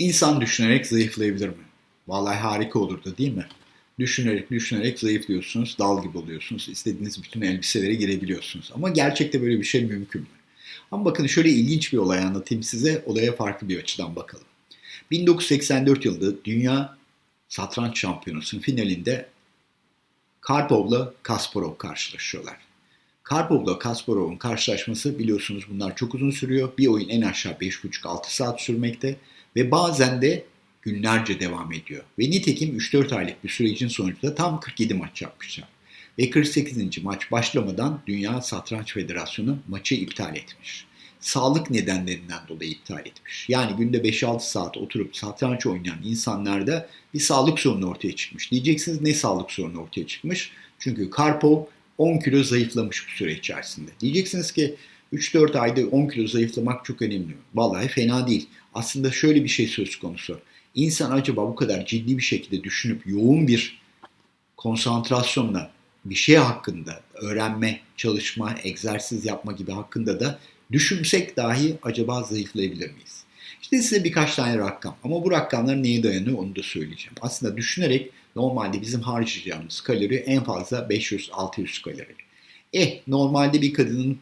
İnsan düşünerek zayıflayabilir mi? Vallahi harika olurdu değil mi? Düşünerek düşünerek zayıflıyorsunuz, dal gibi oluyorsunuz. İstediğiniz bütün elbiselere girebiliyorsunuz. Ama gerçekte böyle bir şey mümkün mü? Ama bakın şöyle ilginç bir olay anlatayım size. Olaya farklı bir açıdan bakalım. 1984 yılında Dünya Satranç Şampiyonası'nın finalinde Karpov'la Kasparov karşılaşıyorlar. Karpov'la Kasparov'un karşılaşması biliyorsunuz bunlar çok uzun sürüyor. Bir oyun en aşağı 5,5-6 saat sürmekte ve bazen de günlerce devam ediyor. Ve nitekim 3-4 aylık bir sürecin sonucunda tam 47 maç yapmışlar. Ve 48. maç başlamadan Dünya Satranç Federasyonu maçı iptal etmiş. Sağlık nedenlerinden dolayı iptal etmiş. Yani günde 5-6 saat oturup satranç oynayan insanlarda bir sağlık sorunu ortaya çıkmış. Diyeceksiniz ne sağlık sorunu ortaya çıkmış? Çünkü Karpov 10 kilo zayıflamış bu süre içerisinde. Diyeceksiniz ki 3-4 ayda 10 kilo zayıflamak çok önemli. Vallahi fena değil. Aslında şöyle bir şey söz konusu. İnsan acaba bu kadar ciddi bir şekilde düşünüp yoğun bir konsantrasyonla bir şey hakkında öğrenme, çalışma, egzersiz yapma gibi hakkında da düşünsek dahi acaba zayıflayabilir miyiz? İşte size birkaç tane rakam ama bu rakamlar neye dayanıyor onu da söyleyeceğim. Aslında düşünerek normalde bizim harcayacağımız kalori en fazla 500-600 kalori. Eh normalde bir kadının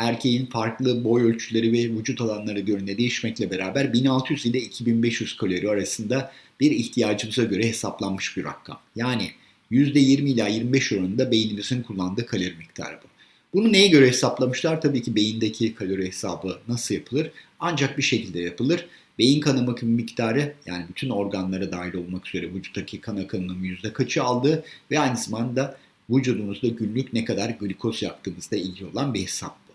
erkeğin farklı boy ölçüleri ve vücut alanları göre değişmekle beraber 1600 ile 2500 kalori arasında bir ihtiyacımıza göre hesaplanmış bir rakam. Yani %20 ila 25 oranında beynimizin kullandığı kalori miktarı bu. Bunu neye göre hesaplamışlar? Tabii ki beyindeki kalori hesabı nasıl yapılır? Ancak bir şekilde yapılır. Beyin kan akımı miktarı yani bütün organlara dahil olmak üzere vücuttaki kan akımının yüzde kaçı aldığı ve aynı zamanda vücudumuzda günlük ne kadar glikoz yaptığımızda ilgili olan bir hesap.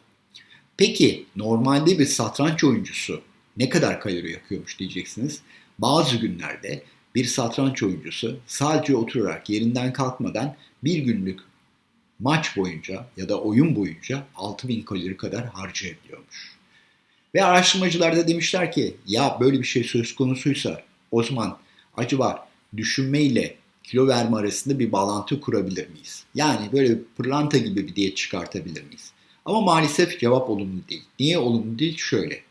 Peki normalde bir satranç oyuncusu ne kadar kalori yakıyormuş diyeceksiniz. Bazı günlerde bir satranç oyuncusu sadece oturarak yerinden kalkmadan bir günlük maç boyunca ya da oyun boyunca 6000 kalori kadar harcayabiliyormuş. Ve araştırmacılar da demişler ki ya böyle bir şey söz konusuysa o zaman acaba düşünme ile kilo verme arasında bir bağlantı kurabilir miyiz? Yani böyle pırlanta gibi bir diyet çıkartabilir miyiz? Ama maalesef cevap olumlu değil. Niye olumlu değil? Şöyle.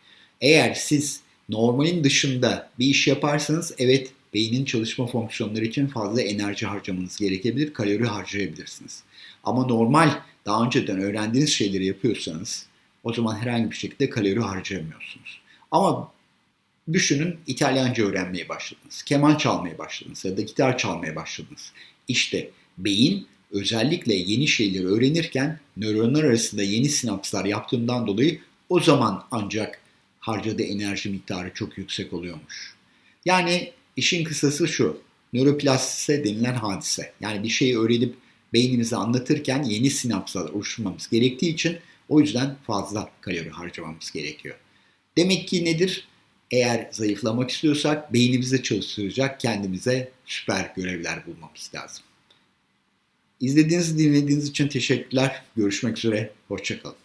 Eğer siz normalin dışında bir iş yaparsanız evet beynin çalışma fonksiyonları için fazla enerji harcamanız gerekebilir, kalori harcayabilirsiniz. Ama normal daha önceden öğrendiğiniz şeyleri yapıyorsanız o zaman herhangi bir şekilde kalori harcayamıyorsunuz. Ama düşünün İtalyanca öğrenmeye başladınız, keman çalmaya başladınız ya da gitar çalmaya başladınız. İşte beyin özellikle yeni şeyleri öğrenirken nöronlar arasında yeni sinapslar yaptığından dolayı o zaman ancak harcadığı enerji miktarı çok yüksek oluyormuş. Yani işin kısası şu, nöroplastise denilen hadise. Yani bir şeyi öğrenip beynimize anlatırken yeni sinapslar oluşturmamız gerektiği için o yüzden fazla kalori harcamamız gerekiyor. Demek ki nedir? Eğer zayıflamak istiyorsak beynimizi çalıştıracak kendimize süper görevler bulmamız lazım. İzlediğiniz, dinlediğiniz için teşekkürler. Görüşmek üzere. Hoşçakalın.